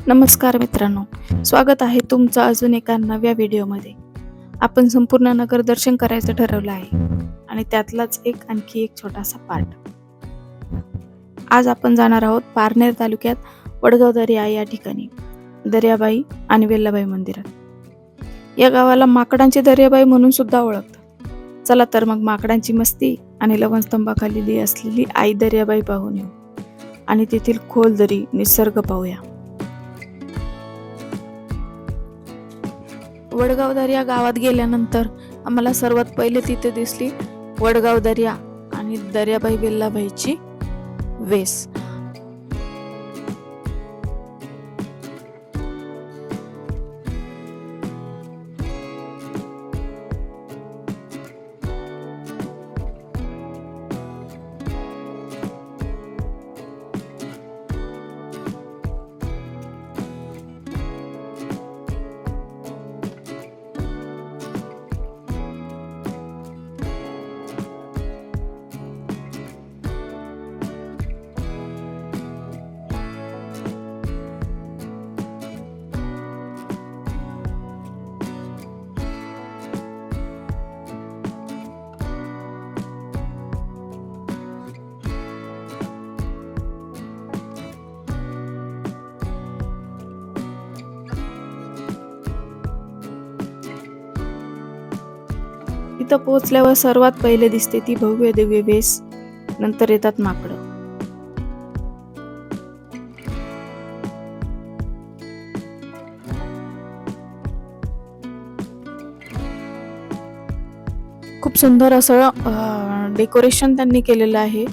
नमस्कार मित्रांनो स्वागत आहे तुमचं अजून एका नव्या व्हिडिओमध्ये. आपण संपूर्ण नगर दर्शन करायचं ठरवलं आहे आणि त्यातलाच एक आणखी एक छोटासा पार्ट. आज आपण जाणार आहोत पारनेर तालुक्यात वडगाव दर्या या ठिकाणी दर्याबाई आणि वेल्लाबाई मंदिरात. या गावाला माकडांची दर्याबाई म्हणून सुद्धा ओळखतात. चला तर मग माकडांची मस्ती आणि लवणस्तंभाखाली असलेली आई दर्याबाई पाहून येऊ आणि तेथील खोल दरी निसर्ग पाहूया. वडगाव दर्या गावात गेल्यानंतर आम्हाला सर्वात पहिले तिथे दिसली वडगाव दर्या आणि दर्याबाई बिल्लाबाईची वेस. इथं पोहोचल्यावर सर्वात पहिले दिसते ती भव्य दिव्य वेस. नंतर येतात माकडं. खूप सुंदर असं डेकोरेशन त्यांनी केलेलं आहे.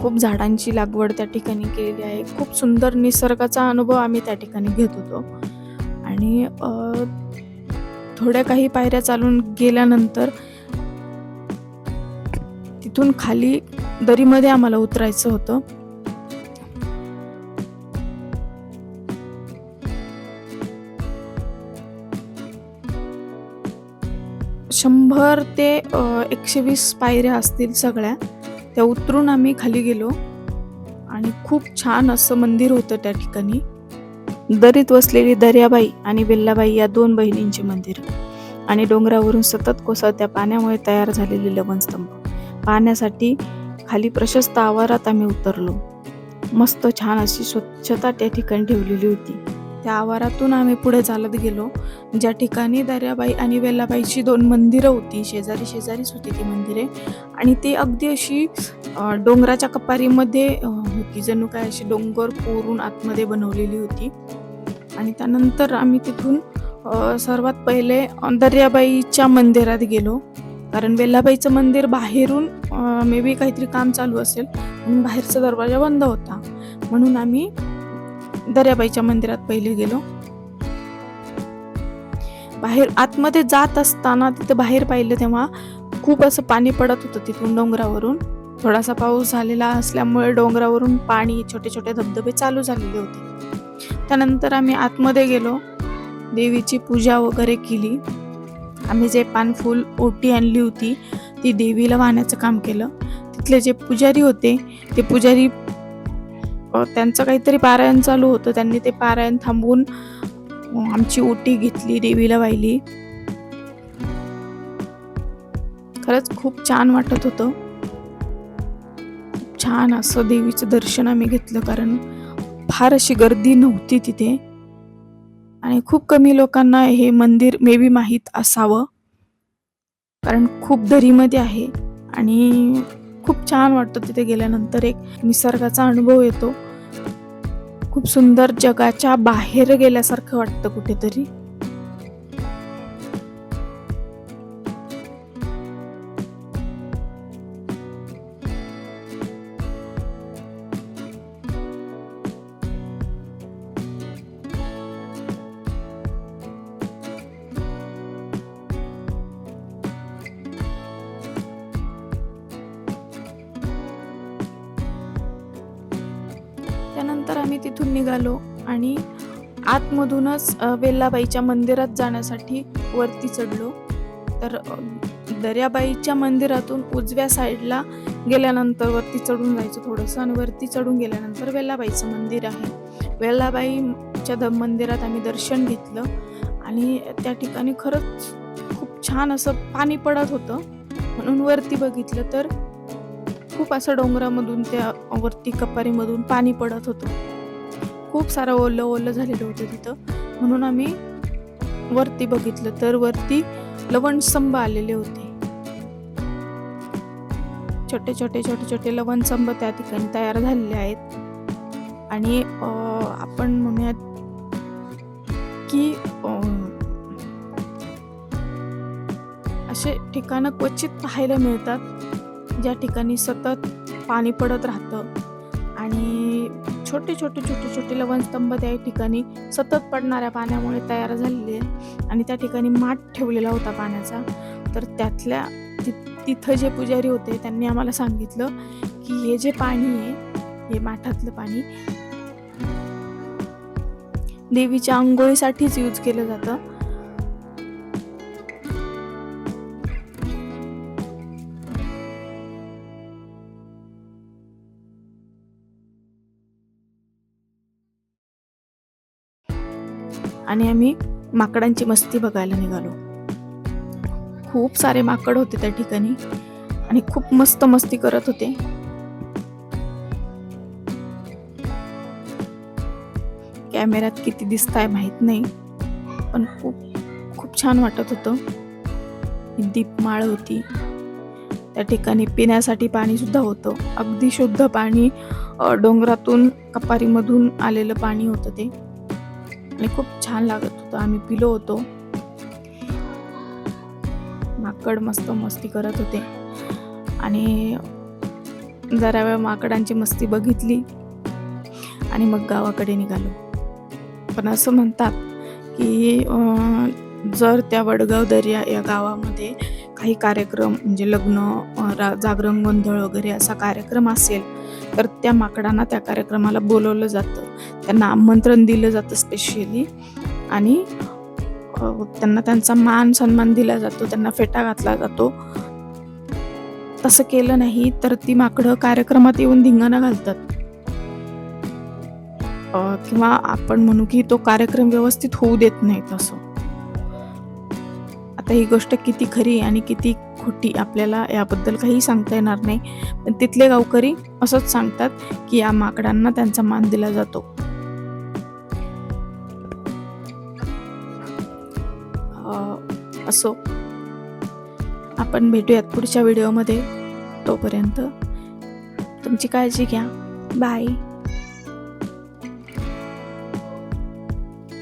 खूप झाडांची लागवड त्या ठिकाणी केलेली आहे. खूप सुंदर निसर्गाचा अनुभव आम्ही त्या ठिकाणी घेत होतो. आणि थोड्या काही पायऱ्या चालून गेल्यानंतर तिथून खाली दरीमध्ये आम्हाला उतरायचं होतं. शंभर ते एकशे वीस पायऱ्या असतील सगळ्या. त्या उतरून आम्ही खाली गेलो. आणि खूप छान असं मंदिर होतं त्या ठिकाणी. दरीत वसलेली दर्याबाई आणि बेल्लाबाई या दोन बहिणींचे मंदिर आणि डोंगरावरून सतत कोसळत्या पाण्यामुळे तयार झालेले लवणस्तंभ. पाहण्यासाठी खाली प्रशस्त आवारात आम्ही उतरलो. मस्त छान अशी स्वच्छता त्या ठिकाणी ठेवलेली होती. त्या आवारातून आम्ही पुढे चालत गेलो. ज्या ठिकाणी दर्याबाई आणि वेल्लाबाईची दोन मंदिरं होती शेजारी शेजारीच होती ती मंदिरे. आणि ती अगदी अशी डोंगराच्या कपारीमध्ये होती. जणू काय अशी डोंगर कोरून आतमध्ये बनवलेली होती. आणि त्यानंतर आम्ही तिथून सर्वात पहिले दर्याबाईच्या मंदिरात गेलो. कारण वेल्लाबाईचं मंदिर बाहेरून मे बी काहीतरी काम चालू असेल म्हणून बाहेरचा दरवाजा बंद होता. म्हणून आम्ही दर्याबाईच्या मंदिरात पहिले गेलो. बाहेर आतमध्ये जात असताना तिथे बाहेर पाहिलं तेव्हा खूप असं पाणी पडत होतं तिथून डोंगरावरून. थोडासा पाऊस झालेला असल्यामुळे डोंगरावरून पाणी छोटे छोटे धबधबे चालू झालेले होते. त्यानंतर आम्ही आतमध्ये गेलो. देवीची पूजा वगैरे केली. आम्ही जे पानफूल ओटी आणली होती ती देवीला वाहण्याचं काम केलं. तिथले जे पुजारी होते ते पुजारी त्यांचं काहीतरी पारायण चालू होतं. त्यांनी ते पारायण थांबवून आमची ओटी घेतली देवीला वाहिली. खरंच खूप छान वाटत होतं. खूप छान असं देवीचं दर्शन आम्ही घेतलं कारण फार अशी गर्दी नव्हती तिथे. आणि खूप कमी लोकांना हे मंदिर मे बी माहीत असावं. कारण खूप दरीमध्ये आहे. आणि खूप छान वाटतं तिथे गेल्यानंतर एक निसर्गाचा अनुभव येतो. खूप सुंदर जगाच्या बाहेर गेल्यासारखं वाटतं कुठेतरी. त्यानंतर आम्ही तिथून निघालो आणि आतमधूनच वेल्लाबाईच्या मंदिरात जाण्यासाठी वरती चढलो. तर दर्याबाईच्या मंदिरातून उजव्या साईडला गेल्यानंतर वरती चढून जायचं थोडंसं आणि वरती चढून गेल्यानंतर वेल्लाबाईचं मंदिर आहे. वेल्लाबाईच्या द मंदिरात आम्ही दर्शन घेतलं आणि त्या ठिकाणी खरंच खूप छान असं पाणी पडत होतं. म्हणून वरती बघितलं तर खूप असं डोंगरामधून त्या वरती कपारीमधून पाणी पडत होतं. खूप सारं ओलं ओलं झालेलं होतं तिथं. म्हणून आम्ही वरती बघितलं. तर वरती लवणस्तंभ आलेले होते. छोटे छोटे छोटे छोटे लवणस्तंभ त्या ठिकाणी तयार झालेले आहेत. आणि आपण म्हणूयात की असे ठिकाणं क्वचित पाहायला मिळतात. ज्या ठिकाणी सतत पाणी पडत राहतं आणि छोटे छोटे छोटे छोटे लवणस्तंभ त्या ठिकाणी सतत पडणाऱ्या पाण्यामुळे तयार झालेले आहेत. आणि त्या ठिकाणी माठ ठेवलेला होता पाण्याचा. तर त्यातल्या ति तिथं जे पुजारी होते त्यांनी आम्हाला सांगितलं की हे जे पाणी आहे हे माठातलं पाणी देवीच्या आंघोळीसाठीच यूज केलं जातं. आणि आम्ही माकडांची मस्ती बघायला निघालो. खूप सारे माकड होते त्या ठिकाणी आणि खूप मस्त मस्ती करत होते. कॅमेऱ्यात किती दिसत आहे माहीत नाही पण खूप खूप छान वाटत होतं. दीपमाळ होती. त्या ठिकाणी पिण्यासाठी पाणी सुद्धा होतं. अगदी शुद्ध पाणी डोंगरातून कपारीमधून आलेलं पाणी होतं ते. आणि खूप छान लागत होतं. आम्ही पिलो होतो. माकड मस्त मस्ती करत होते. आणि जरा वेळ माकडांची मस्ती बघितली आणि मग गावाकडे निघालो. पण असं म्हणतात की जर त्या वडगाव दर्या या गावामध्ये काही कार्यक्रम म्हणजे लग्न रा जागरण गोंधळ वगैरे असा कार्यक्रम असेल तर त्या माकडांना त्या कार्यक्रमाला बोलवलं जातं. त्यांना आमंत्रण दिलं जातं स्पेशली आणि त्यांना त्यांचा मान सन्मान दिला जातो त्यांना फेटा घातला जातो. तसं केलं नाही तर ती माकडं कार्यक्रमात येऊन धिंगाणा घालतात. किंवा आपण म्हणू की तो कार्यक्रम व्यवस्थित होऊ देत नाही तसं आता ही गोष्ट किती खरी आणि किती खोटी आपल्याला याबद्दल काही सांगता येणार नाही. पण तिथले गावकरी असंच सांगतात की या माकडांना त्यांचा मान दिला जातो. असो. आपण भेटूयात पुढच्या व्हिडिओमध्ये. तोपर्यंत तुमची काळजी घ्या. बाय